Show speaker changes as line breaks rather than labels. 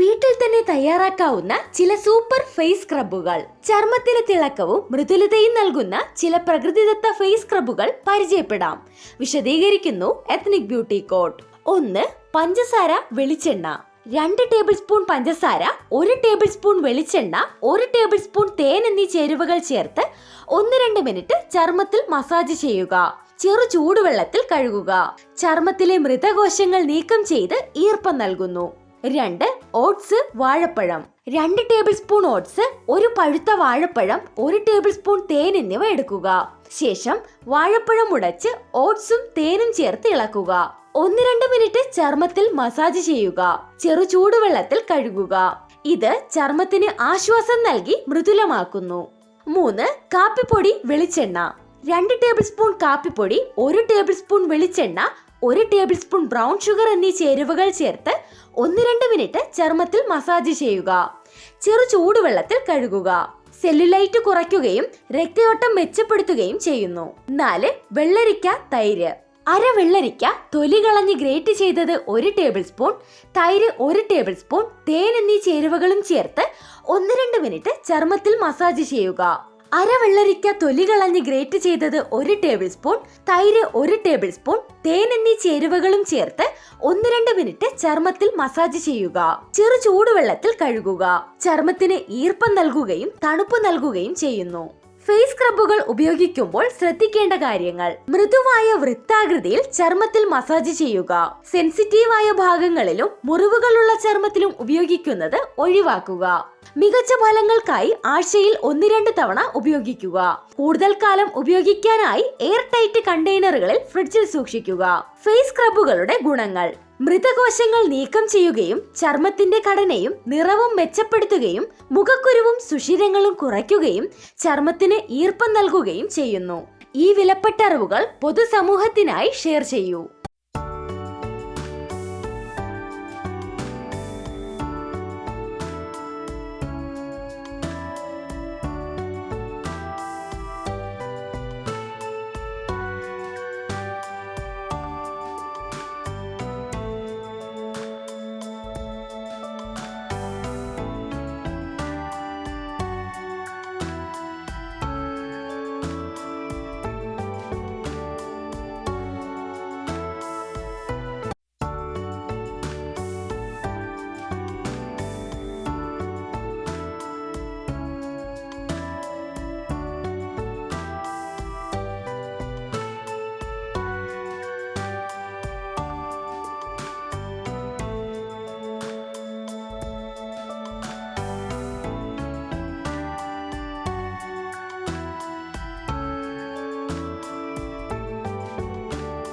വീട്ടിൽ തന്നെ തയ്യാറാക്കാവുന്ന ചില സൂപ്പർ ഫേസ് സ്ക്രബുകൾ ചർമ്മത്തിന് തിളക്കവും മൃദുലതയും നൽകുന്ന ചില പ്രകൃതിദത്ത ഫേസ് സ്ക്രബുകൾ പരിചയപ്പെടാം. വിശദീകരിക്കുന്നു എത്നിക് ബ്യൂട്ടി കോട്ട് ഒന്ന് പഞ്ചസാര വെളിച്ചെണ്ണ. രണ്ട് ടേബിൾ സ്പൂൺ പഞ്ചസാര ഒരു ടേബിൾ സ്പൂൺ വെളിച്ചെണ്ണ ഒരു ടേബിൾ സ്പൂൺ തേൻ എന്നീ ചേരുവകൾ ചേർത്ത് ഒന്ന് രണ്ട് മിനിറ്റ് ചർമ്മത്തിൽ മസാജ് ചെയ്യുക. ചെറു ചൂടുവെള്ളത്തിൽ കഴുകുക. ചർമ്മത്തിലെ മൃതകോശങ്ങൾ നീക്കം ചെയ്ത് ഈർപ്പം നൽകുന്നു. രണ്ട് ഓട്സ് വാഴപ്പഴം. രണ്ട് ടേബിൾ സ്പൂൺ ഓട്സ് ഒരു പഴുത്ത വാഴപ്പഴം ഒരു ടേബിൾ സ്പൂൺ തേൻ എന്നിവ എടുക്കുക. ശേഷം വാഴപ്പഴം ഉടച്ച് ഓട്സും തേനും ചേർത്ത് ഇളക്കുക. ഒന്ന് രണ്ട് മിനിറ്റ് ചർമ്മത്തിൽ മസാജ് ചെയ്യുക. ചെറു ചൂടുവെള്ളത്തിൽ കഴുകുക. ഇത് ചർമ്മത്തിന് ആശ്വാസം നൽകി മൃദുലമാക്കുന്നു. മൂന്ന് കാപ്പിപ്പൊടി വെളിച്ചെണ്ണ. രണ്ട് ടേബിൾ സ്പൂൺ കാപ്പിപ്പൊടി ഒരു ടേബിൾ സ്പൂൺ വെളിച്ചെണ്ണ ഒരു ടേബിൾ സ്പൂൺ ബ്രൗൺ ഷുഗർ എന്നീ ചേരുവകൾ ചേർത്ത് ഒന്ന് രണ്ട് മിനിറ്റ് ചർമ്മത്തിൽ മസാജ് ചെയ്യുക. ചെറു ചൂടുവെള്ളത്തിൽ കഴുകുക. സെല്ലുലൈറ്റ് കുറയ്ക്കുകയും രക്തയോട്ടം മെച്ചപ്പെടുത്തുകയും ചെയ്യുന്നു. നാല് വെള്ളരിക്ക തൈര്. അര വെള്ളരിക്ക തൊലി കളഞ്ഞ് ഗ്രേറ്റ് ചെയ്തത് ഒരു ടേബിൾ സ്പൂൺ തൈര് ഒരു ടേബിൾ സ്പൂൺ തേൻ എന്നീ ചേരുവകളും ചേർത്ത് ഒന്ന് രണ്ട് മിനിറ്റ് ചർമ്മത്തിൽ മസാജ് ചെയ്യുക. അര വെള്ളരിക്ക തൊലി കളഞ്ഞ് ഗ്രേറ്റ് ചെയ്തത് ഒരു ടേബിൾ സ്പൂൺ തൈര് ഒരു ടേബിൾ സ്പൂൺ തേൻ എന്നീ ചേരുവകളും ചേർത്ത് ഒന്ന് രണ്ട് മിനിറ്റ് ചർമ്മത്തിൽ മസാജ് ചെയ്യുക. ചെറു ചൂടുവെള്ളത്തിൽ കഴുകുക. ചർമ്മത്തിന് ഈർപ്പം നൽകുകയും തണുപ്പ് നൽകുകയും ചെയ്യുന്നു. ഫേസ് സ്ക്രബുകൾ ഉപയോഗിക്കുമ്പോൾ ശ്രദ്ധിക്കേണ്ട കാര്യങ്ങൾ. മൃദുവായ വൃത്താകൃതിയിൽ ചർമ്മത്തിൽ മസാജ് ചെയ്യുക. സെൻസിറ്റീവായ ഭാഗങ്ങളിലും മുറിവുകളുള്ള ചർമ്മത്തിലും ഉപയോഗിക്കുന്നത് ഒഴിവാക്കുക. മികച്ച ഫലങ്ങൾക്കായി ആഴ്ചയിൽ ഒന്ന് രണ്ട് തവണ ഉപയോഗിക്കുക. കൂടുതൽ കാലം ഉപയോഗിക്കാനായി എയർ ടൈറ്റ് കണ്ടെയ്നറുകളിൽ ഫ്രിഡ്ജിൽ സൂക്ഷിക്കുക. ഫേസ് സ്ക്രബുകളുടെ ഗുണങ്ങൾ. മൃതകോശങ്ങൾ നീക്കം ചെയ്യുകയും ചർമ്മത്തിന്റെ ഘടനയും നിറവും മെച്ചപ്പെടുത്തുകയും മുഖക്കുരുവും സുഷിരങ്ങളും കുറയ്ക്കുകയും ചർമ്മത്തിന് ഈർപ്പം നൽകുകയും ചെയ്യുന്നു. ഈ വിലപ്പെട്ട അറിവുകൾ പൊതുസമൂഹത്തിനായി ഷെയർ ചെയ്യൂ.